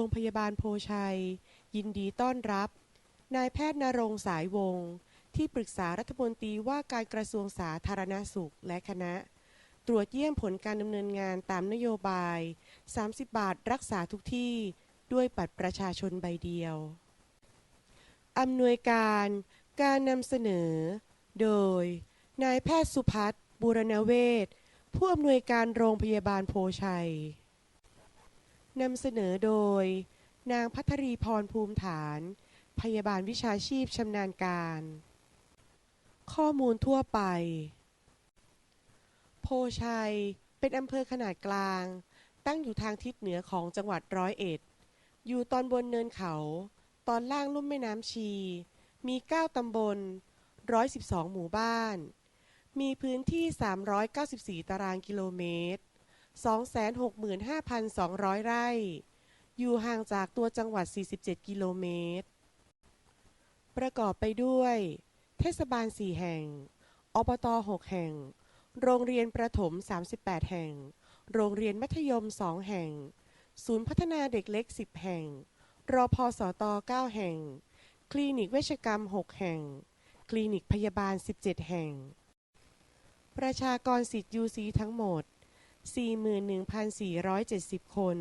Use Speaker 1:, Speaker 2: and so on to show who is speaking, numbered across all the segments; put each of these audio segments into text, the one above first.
Speaker 1: รงพยาบาลโพชัย ยินดีต้อนรับ นายแพทย์นรงสายวงศ์ที่ปรึกษารัฐมนตรีว่าการกระทรวงสาธารณสุขและคณะ ตรวจเยี่ยมผลการดำเนินงานตามนโยบาย 30 บาทรักษาทุกที่ด้วยบัตรประชาชนใบเดียว อำนวยการการนำเสนอ โดย นายแพทย์สุพัฒน์บูรณเวชผู้อำนวยการโรงพยาบาลโพชัย นำเสนอโดย นางพัทรีพรภูมิฐาน พยาบาลวิชาชีพชำนาญการ ข้อมูลทั่วไป โพชัย เป็นอำเภอขนาดกลาง ตั้งอยู่ทางทิศเหนือของจังหวัดร้อยเอ็ด อยู่ตอนบนเนินเขา ตอนล่างลุ่มแม่น้ำชี มี 9 ตำบล 112 หมู่บ้าน มีพื้นที่ 394 ตารางกิโลเมตร 265,200 ไร่ อยู่ห่างจากตัวจังหวัด 47 กิโลเมตร ประกอบไปด้วย เทศบาล 4 แห่ง อบต 6 แห่ง โรงเรียนประถม 38 แห่ง โรงเรียนมัธยม 2 แห่ง ศูนย์พัฒนาเด็กเล็ก 10 แห่ง รอพอสต9 แห่ง คลินิกเวชกรรม 6 แห่ง คลินิกพยาบาล 17 แห่ง ประชากรสิทธิ์ UC ทั้งหมด 41,470 คน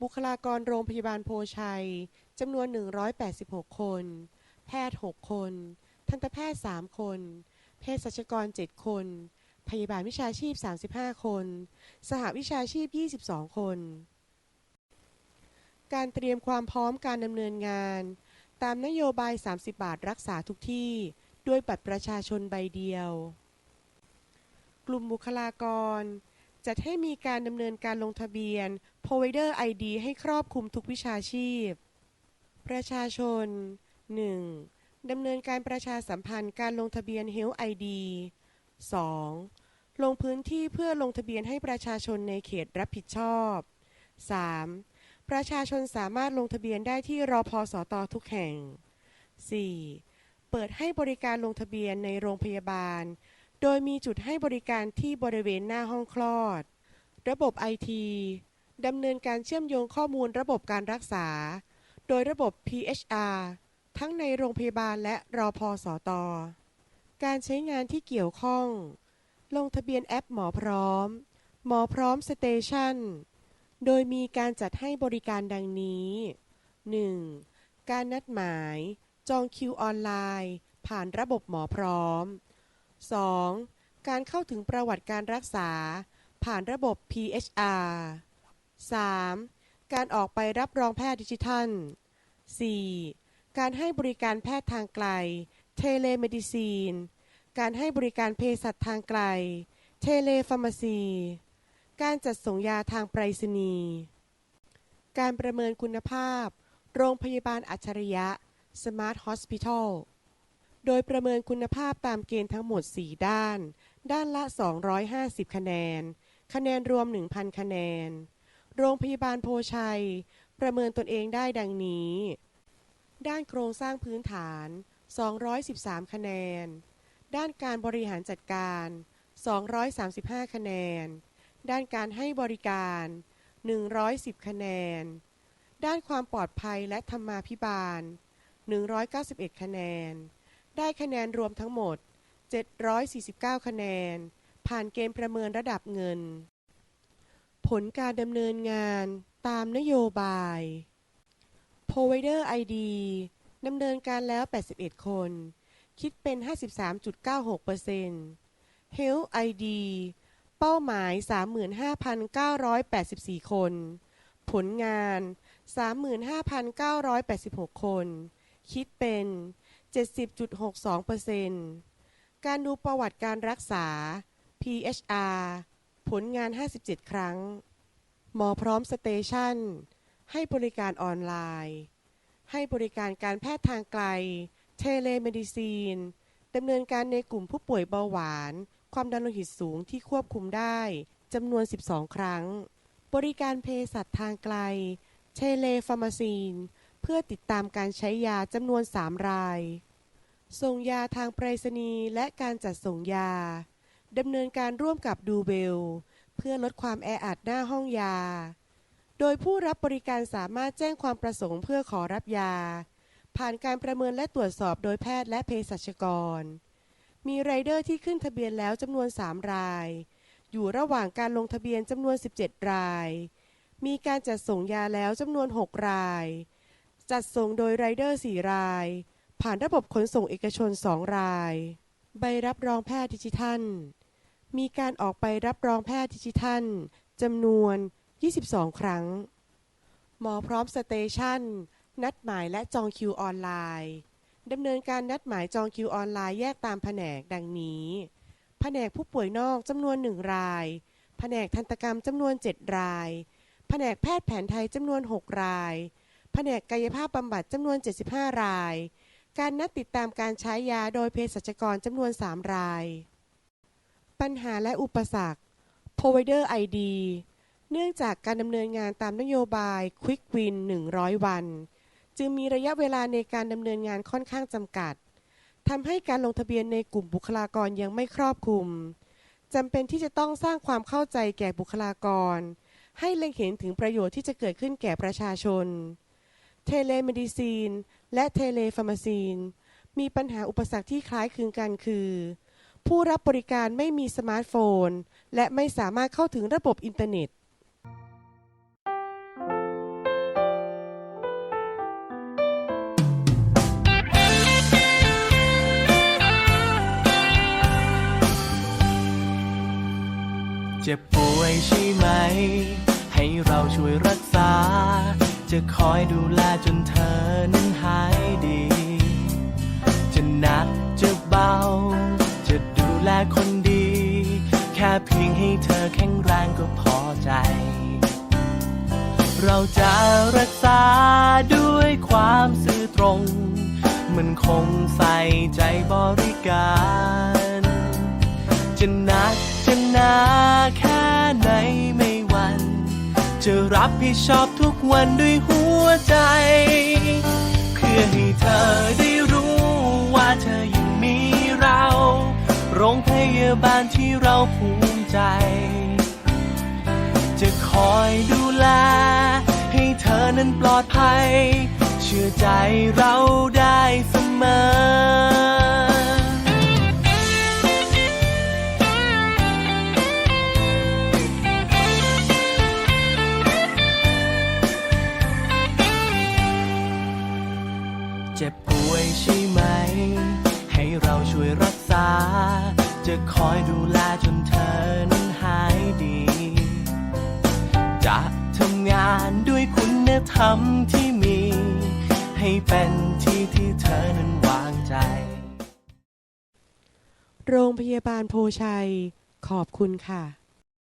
Speaker 1: บุคลากรโรงพยาบาลโพชัยจำนวน 186 คน แพทย์ 6 คน ทันตแพทย์ 3 คน เภสัชกร 7 คน พยาบาลวิชาชีพ 35 คน สหวิชาชีพ 22 คน การเตรียมความพร้อมการดำเนินงาน ตามนโยบาย 30 บาทรักษาทุกที่ ด้วยบัตรประชาชนใบเดียว กลุ่มบุคลากร จัดให้มีการดำเนินการลงทะเบียน Provider ID ให้ครอบคลุมทุกวิชาชีพ ประชาชน 1. ดำเนินการประชาสัมพันธ์การลงทะเบียน Health ID 2. ลงพื้นที่เพื่อลงทะเบียนให้ประชาชนในเขตรับผิดชอบ 3. ประชาชนสามารถลงทะเบียนได้ที่รอพอสตทุกแห่ง 4. เปิดให้บริการลงทะเบียนในโรงพยาบาล โดยมีจุดให้บริการที่บริเวณหน้าห้องคลอด ระบบไอทีดำเนินการเชื่อมโยงข้อมูลระบบการรักษา โดยระบบ PHR ทั้งในโรงพยาบาลและรอพอสตการใช้งานที่เกี่ยวข้อง ลงทะเบียนแอปหมอพร้อม หมอพร้อมสเตชันโดยมีการจัดให้บริการดังนี้ 1. การนัดหมาย จองคิวออนไลน์ ผ่านระบบหมอพร้อม 2. การเข้าถึงประวัติการรักษา ผ่านระบบ PHR 3. การออกไปรับรองแพทย์ดิจิทัล 4. การให้บริการแพทย์ทางไกล เทเลเมดิซีน การให้บริการเภสัชทางไกล เทเลฟาร์มาซี การจัดส่งยาทางไปรษณีย์ การประเมินคุณภาพ โรงพยาบาลอัจฉริยะ Smart Hospital โดยประเมินคุณภาพตามเกณฑ์ทั้งหมด 4 ด้าน ด้านละ 250 คะแนน คะแนนรวม 1,000 คะแนน โรงพยาบาลโพชัย ประเมินตนเองได้ดังนี้ ด้านโครงสร้างพื้นฐาน 213 คะแนน ด้านการบริหารจัดการ 235 คะแนน ด้านการให้บริการ 110 คะแนน ด้านความปลอดภัยและธรรมาภิบาล 191 คะแนน ได้คะแนนรวมทั้งหมด 749 คะแนน ผ่านเกณฑ์ประเมินระดับเงิน ผลการดำเนินงานตามนโยบาย Provider ID ดำเนินการแล้ว 81 คน คิดเป็น 53.96% Health ID เป้าหมาย 35,984 คน ผลงาน 35,986 คน คิดเป็น 70.62%การดูประวัติการรักษา PHR ผลงาน 57 ครั้ง หมอพร้อมสเตชันให้บริการออนไลน์ ให้บริการการแพทย์ทางไกล เทเลเมดิซีนดำเนินการในกลุ่มผู้ป่วยเบาหวาน ความดันโลหิตสูงที่ควบคุมได้จำนวน 12 ครั้ง บริการเภสัชทางไกล เทเลฟาร์มาซีน เพื่อติดตามการใช้ยาจำนวน 3 ราย ส่งยาทางไปรษณีย์และการจัดส่งยาดำเนินการร่วมกับดูเบล เพื่อลดความแออัดหน้าห้องยา โดยผู้รับบริการสามารถแจ้งความประสงค์เพื่อขอรับยา ผ่านการประเมินและตรวจสอบโดยแพทย์และเภสัชกร มีไรเดอร์ที่ขึ้นทะเบียนแล้วจำนวน 3 ราย อยู่ระหว่างการลงทะเบียนจำนวน 17 ราย มีการจัดส่งยาแล้วจำนวน 6 ราย จัดส่งโดยไรเดอร์4ราย ผ่านระบบขนส่งเอกชน 2 ราย ใบรับรองแพทย์ดิจิทัล มีการออกใบรับรองแพทย์ดิจิทัลจำนวน 22 ครั้ง หมอพร้อมสเตชันนัดหมายและจองคิวออนไลน์ดำเนินการนัดหมายจองคิวออนไลน์แยกตามแผนกดังนี้ แผนกผู้ป่วยนอกจำนวน 1 ราย แผนกทันตกรรมจำนวน 7 ราย แผนกแพทย์แผนไทยจำนวน 6 ราย แผนกกายภาพบำบัดจำนวน 75 ราย การนัดติดตามการใช้ยาโดยเภสัชกรจำนวน 3 ราย ปัญหาและอุปสรรค Provider ID เนื่องจากการดำเนินงานตามนโยบาย Quick Win 100 วัน จึงมีระยะเวลาในการดำเนินงานค่อนข้างจำกัดทำให้การลงทะเบียนในกลุ่มบุคลากรยังไม่ครอบคลุมจำเป็นที่จะต้องสร้างความเข้าใจแก่บุคลากร ให้เล็งเห็นถึงประโยชน์ที่จะเกิดขึ้นแก่ประชาชน เทเลเมดิซีน และเทเลฟาร์มาซีน มีปัญหาอุปสรรคที่คล้ายคลึงกันคือ ผู้รับบริการไม่มีสมาร์ทโฟน และไม่สามารถเข้าถึงระบบอินเทอร์เน็ต
Speaker 2: เจ็บป่วยใช่ไหม ให้เราช่วยรักษา จะคอยดูแลจนเธอนั้นหายดี จะหนักจะเบา จะดูแลคนดี แค่เพียงให้เธอแข็งแรงก็พอใจ เราจะรักษาด้วยความซื่อตรง มันคงใส่ใจบริการ จะหนักจะหนาแค่ไหนไม่หวัน จะรับผิดชอบทุกวันด้วยหัวใจ เพื่อให้เธอได้รู้ว่าเธอยังมีเรา โรงพยาบาลที่เราภูมิใจ จะคอยดูแล ให้เธอนั้นปลอดภัย เชื่อใจเราได้เสมอ คอยดูแลจนเธอนั้นหายดี จะทำงานด้วยคุณธรรมที่มี ให้เป็นที่ที่เธอนั้นวางใจ
Speaker 1: โรงพยาบาลโพชัย ขอบคุณค่ะ